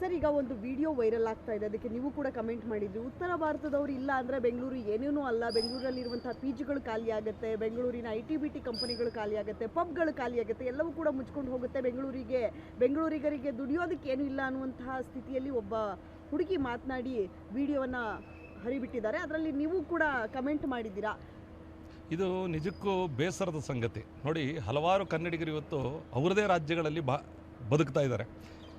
Sir, ಈಗ ಒಂದು video viral ಆಗ್ತಾ ಇದೆ. ಅದಕ್ಕೆ ನೀವು ಕೂಡ ಕಮೆಂಟ್ ಮಾಡಿದ್ರಿ. ಉತ್ತರ ಭಾರತದವರು ಇಲ್ಲ ಅಂದರೆ ಬೆಂಗಳೂರು ಏನೇನೂ ಅಲ್ಲ. ಬೆಂಗಳೂರಲ್ಲಿರುವಂತಹ ಪಿ ಜಿಗಳು ಖಾಲಿ ಆಗುತ್ತೆ, ಬೆಂಗಳೂರಿನ ಐ ಟಿ ಬಿ ಟಿ ಕಂಪನಿಗಳು ಖಾಲಿ ಆಗುತ್ತೆ, ಪಬ್ಗಳು ಖಾಲಿ ಆಗುತ್ತೆ, ಎಲ್ಲವೂ ಕೂಡ ಮುಚ್ಕೊಂಡು ಹೋಗುತ್ತೆ ಬೆಂಗಳೂರಿಗೆ. ಬೆಂಗಳೂರಿಗರಿಗೆ ದುಡಿಯೋದಕ್ಕೆ ಏನೂ ಇಲ್ಲ ಅನ್ನುವಂತಹ ಸ್ಥಿತಿಯಲ್ಲಿ ಒಬ್ಬ ಹುಡುಗಿ ಮಾತನಾಡಿ ವಿಡಿಯೋವನ್ನು ಹರಿಬಿಟ್ಟಿದ್ದಾರೆ. ಅದರಲ್ಲಿ ನೀವು ಕೂಡ ಕಮೆಂಟ್ ಮಾಡಿದ್ದೀರಾ? ಇದು ನಿಜಕ್ಕೂ ಬೇಸರದ ಸಂಗತಿ. ನೋಡಿ, ಹಲವಾರು ಕನ್ನಡಿಗರು ಇವತ್ತು ಅವರದೇ ರಾಜ್ಯಗಳಲ್ಲಿ ಬದುಕ್ತಾ ಇದ್ದಾರೆ.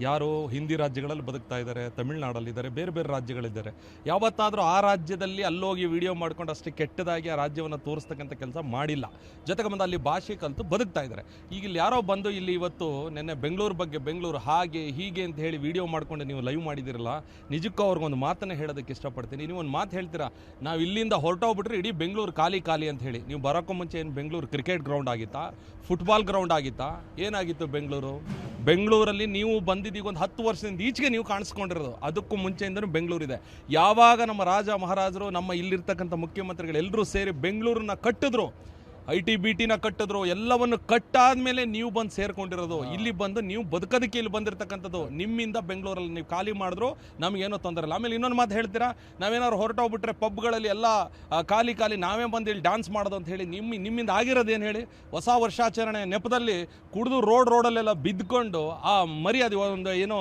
ಯಾರು ಹಿಂದಿ ರಾಜ್ಯಗಳಲ್ಲಿ ಬದುಕ್ತಾ ಇದ್ದಾರೆ, ತಮಿಳ್ನಾಡಲ್ಲಿದ್ದಾರೆ, ಬೇರೆ ಬೇರೆ ರಾಜ್ಯಗಳಿದ್ದಾರೆ. ಯಾವತ್ತಾದರೂ ಆ ರಾಜ್ಯದಲ್ಲಿ ಅಲ್ಲೋಗಿ ವಿಡಿಯೋ ಮಾಡ್ಕೊಂಡು ಅಷ್ಟೇ ಕೆಟ್ಟದಾಗಿ ಆ ರಾಜ್ಯವನ್ನು ತೋರಿಸ್ತಕ್ಕಂಥ ಕೆಲಸ ಮಾಡಿಲ್ಲ. ಜೊತೆಗೆ ಬಂದು ಅಲ್ಲಿ ಭಾಷೆ ಕಲಿತು ಬದುಕ್ತಾ ಇದ್ದಾರೆ. ಈಗ ಇಲ್ಲಿ ಯಾರೋ ಬಂದು ಇಲ್ಲಿ ಇವತ್ತು ನಿನ್ನೆ ಬೆಂಗಳೂರು ಬಗ್ಗೆ ಬೆಂಗಳೂರು ಹಾಗೆ ಹೀಗೆ ಅಂತ ಹೇಳಿ ವಿಡಿಯೋ ಮಾಡಿಕೊಂಡು ನೀವು ಲೈವ್ ಮಾಡಿದಿರಲ್ಲ ನಿಜಕ್ಕೂ ಅವ್ರಿಗೊಂದು ಮಾತನ್ನು ಹೇಳೋದಕ್ಕೆ ಇಷ್ಟಪಡ್ತೀನಿ. ನೀವು ಒಂದು ಮಾತು ಹೇಳ್ತೀರಾ, ನಾವು ಇಲ್ಲಿಂದ ಹೊರಟೋಗ್ಬಿಟ್ರೆ ಇಡೀ ಬೆಂಗಳೂರು ಖಾಲಿ ಖಾಲಿ ಅಂತ ಹೇಳಿ. ನೀವು ಬರೋಕ್ಕೂ ಮುಂಚೆ ಏನು ಬೆಂಗಳೂರು ಕ್ರಿಕೆಟ್ ಗ್ರೌಂಡ್ ಆಗಿತ್ತಾ, ಫುಟ್ಬಾಲ್ ಗ್ರೌಂಡ್ ಆಗಿತ್ತಾ? ಏನಾಗಿತ್ತು ಬೆಂಗಳೂರು? ಬೆಂಗಳೂರಲ್ಲಿ ನೀವು ಬಂದಿದ್ದೀಗ ಒಂದು ಹತ್ತು ವರ್ಷದಿಂದ ಈಚೆಗೆ ನೀವು ಕಾಣಿಸ್ಕೊಂಡಿರೋದು. ಅದಕ್ಕೂ ಮುಂಚೆಯಿಂದನೂ ಬೆಂಗಳೂರಿದೆ. ಯಾವಾಗ ನಮ್ಮ ರಾಜ ಮಹಾರಾಜರು ನಮ್ಮ ಇಲ್ಲಿರ್ತಕ್ಕಂಥ ಮುಖ್ಯಮಂತ್ರಿಗಳು ಎಲ್ಲರೂ ಸೇರಿ ಬೆಂಗಳೂರನ್ನ ಕಟ್ಟಿದ್ರು ಐ ಟಿ ಬಿ ಟಿನ ಕಟ್ಟಿದ್ರು ಎಲ್ಲವನ್ನು ಕಟ್ಟಾದ್ಮೇಲೆ ನೀವು ಬಂದು ಸೇರ್ಕೊಂಡಿರೋದು. ಇಲ್ಲಿ ಬಂದು ನೀವು ಬದುಕೋದಕ್ಕೆ ಇಲ್ಲಿ ಬಂದಿರತಕ್ಕಂಥದ್ದು. ನಿಮ್ಮಿಂದ ಬೆಂಗಳೂರಲ್ಲಿ ನೀವು ಖಾಲಿ ಮಾಡಿದ್ರು ನಮಗೇನೋ ತೊಂದರೆ ಇಲ್ಲ. ಆಮೇಲೆ ಇನ್ನೊಂದು ಮಾತು ಹೇಳ್ತೀರಾ? ನಾವೇನಾದ್ರು ಹೊರಟೋಗ್ಬಿಟ್ರೆ ಪಬ್ಗಳಲ್ಲಿ ಎಲ್ಲ ಖಾಲಿ ಖಾಲಿ ನಾವೇ ಬಂದು ಇಲ್ಲಿ ಡ್ಯಾನ್ಸ್ ಮಾಡೋದು ಅಂತ ಹೇಳಿ ನಿಮ್ಮ ನಿಮ್ಮಿಂದ ಆಗಿರೋದೇನು ಹೇಳಿ? ಹೊಸ ವರ್ಷಾಚರಣೆ ನೆಪದಲ್ಲಿ ಕುಡಿದು ರೋಡ್ ರೋಡಲ್ಲೆಲ್ಲ ಬಿದ್ದುಕೊಂಡು ಆ ಮರ್ಯಾದೆ ಒಂದು ಏನೋ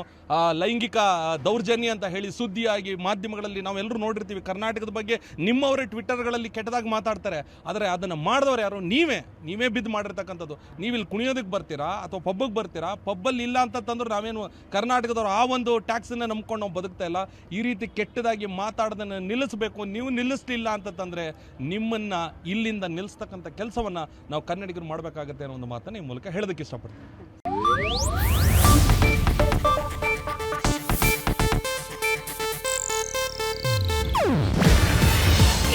ಲೈಂಗಿಕ ದೌರ್ಜನ್ಯ ಅಂತ ಹೇಳಿ ಸುದ್ದಿಯಾಗಿ ಮಾಧ್ಯಮಗಳಲ್ಲಿ ನಾವೆಲ್ಲರೂ ನೋಡಿರ್ತೀವಿ. ಕರ್ನಾಟಕದ ಬಗ್ಗೆ ನಿಮ್ಮವರೇ ಟ್ವಿಟ್ಟರ್ಗಳಲ್ಲಿ ಕೆಟ್ಟದಾಗಿ ಮಾತಾಡ್ತಾರೆ. ಆದರೆ ಅದನ್ನು ಮಾಡಿದವ್ರು ಯಾರು ನೀವೇ ನೀವೇ ಬಿದ್ದು ಮಾಡಿರ್ತಕ್ಕಂಥದ್ದು. ನೀವು ಇಲ್ಲಿ ಕುಣಿಯೋದಕ್ಕೆ ಬರ್ತೀರಾ ಅಥವಾ ಪಬ್ಬಿಗೆ ಬರ್ತೀರಾ? ಪಬ್ಬಲ್ಲಿ ಇಲ್ಲ ಅಂತ ತಂದ್ರೆ ನಾವೇನು ಕರ್ನಾಟಕದವ್ರು ಆ ಒಂದು ಟ್ಯಾಕ್ಸನ್ನ ನಂಬ್ಕೊಂಡು ನಾವು ಬದುಕ್ತಾ ಇಲ್ಲ. ಈ ರೀತಿ ಕೆಟ್ಟದಾಗಿ ಮಾತಾಡೋದನ್ನು ನಿಲ್ಲಿಸಬೇಕು. ನೀವು ನಿಲ್ಲಿಸಲಿಲ್ಲ ಅಂತಂದರೆ ನಿಮ್ಮನ್ನ ಇಲ್ಲಿಂದ ನಿಲ್ಲಿಸ್ತಕ್ಕಂಥ ಕೆಲಸವನ್ನ ನಾವು ಕನ್ನಡಿಗರು ಮಾಡಬೇಕಾಗತ್ತೆ ಅನ್ನೋ ಒಂದು ಮಾತನ್ನು ಈ ಮೂಲಕ ಹೇಳೋದಕ್ಕೆ ಇಷ್ಟಪಡ್ತೀನಿ.